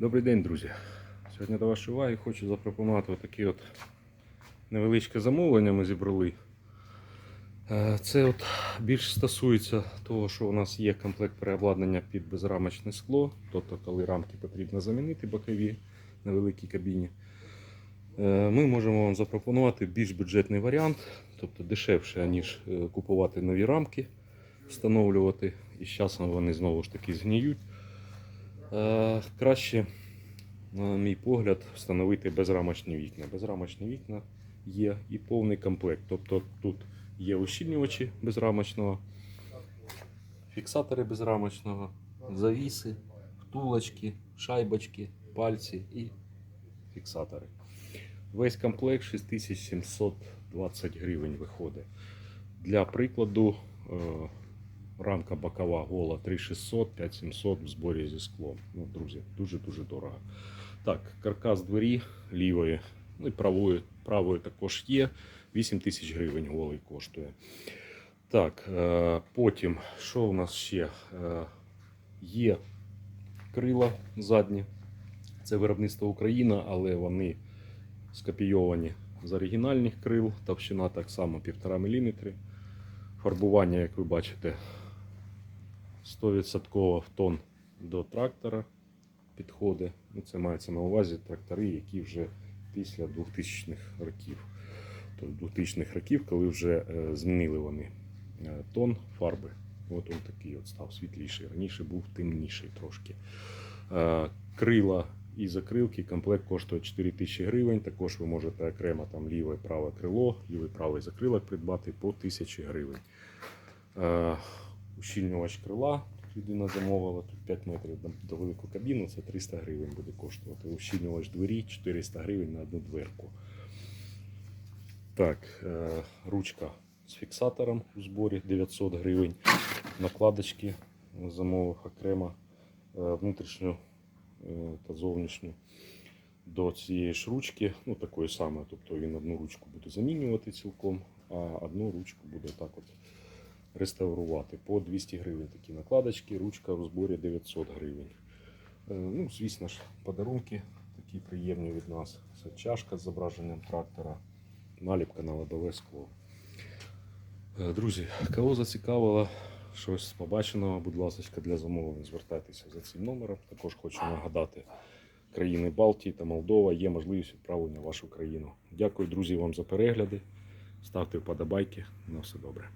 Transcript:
Добрий день, друзі. Сьогодні до вашої уваги хочу запропонувати таке от невеличке замовлення ми зібрали. Е, Це от більш стосується того, що у нас є комплект переобладнання під безрамочне скло, тобто коли рамки потрібно замінити бокові на великій кабіні. Е, Ми можемо вам запропонувати більш бюджетний варіант, тобто дешевше, ніж е, купувати нові рамки, встановлювати. І з часом вони знову ж таки згніють. Е, Краще, на мій погляд, встановити безрамочні вікна. Безрамочні вікна є і повний комплект. Тобто тут є ущільнювачі безрамочного, фіксатори безрамочного, завіси, втулочки, шайбочки, пальці і фіксатори. Весь комплект 6720 гривень виходить. Для прикладу, е, рамка бокова гола 3600, 5700 в зборі зі склом. Ну, друзі, дуже-дуже дорого. Так, каркас двері лівої, ну і правої, правої також є. 8 тисяч гривень голий коштує. Так, е, потім, що у нас ще? Е, є крила задні. Це виробництво Україна, але вони скопійовані з оригінальних крил. Товщина так само 1,5 мм. Фарбування, як ви бачите, 100% в тон до трактора підходить. Ну, це мається на увазі трактори, які вже після 2000-х років. Тобто 2000-х років, коли вже е, змінили вони е, тон фарби. От він такий от став світліший. Раніше був темніший трошки. Е, крила і закрилки. Комплект коштує 4 тисячі гривень. Також ви можете окремо там ліве праве крило, лівий правий закрилок придбати по 1000 гривень. Ущільнювач крила. Людина замовила тут 5 метрів до- до велику кабіну, це 300 гривень буде коштувати. Ущільнювач двері 400 гривень на одну дверку. Так, е, ручка з фіксатором у зборі 900 гривень. Накладочки замовив окремо е, внутрішню е, та зовнішню до цієї ж ручки, ну такої самої, тобто він одну ручку буде замінювати цілком, а одну ручку буде так от реставрувати. По 200 гривень такі накладочки, ручка в зборі 900 гривень. Е, Ну, звісно ж, подарунки такі приємні від нас. Це чашка з зображенням трактора, наліпка на лобове скло. Е, Друзі, кого зацікавило щось побаченого, будь ласка, для замовлень звертайтеся за цим номером. Також хочу нагадати, країни Балтії та Молдова є можливість відправлення в вашу країну. Дякую, друзі, вам за перегляди. Ставте вподобайки. На все добре.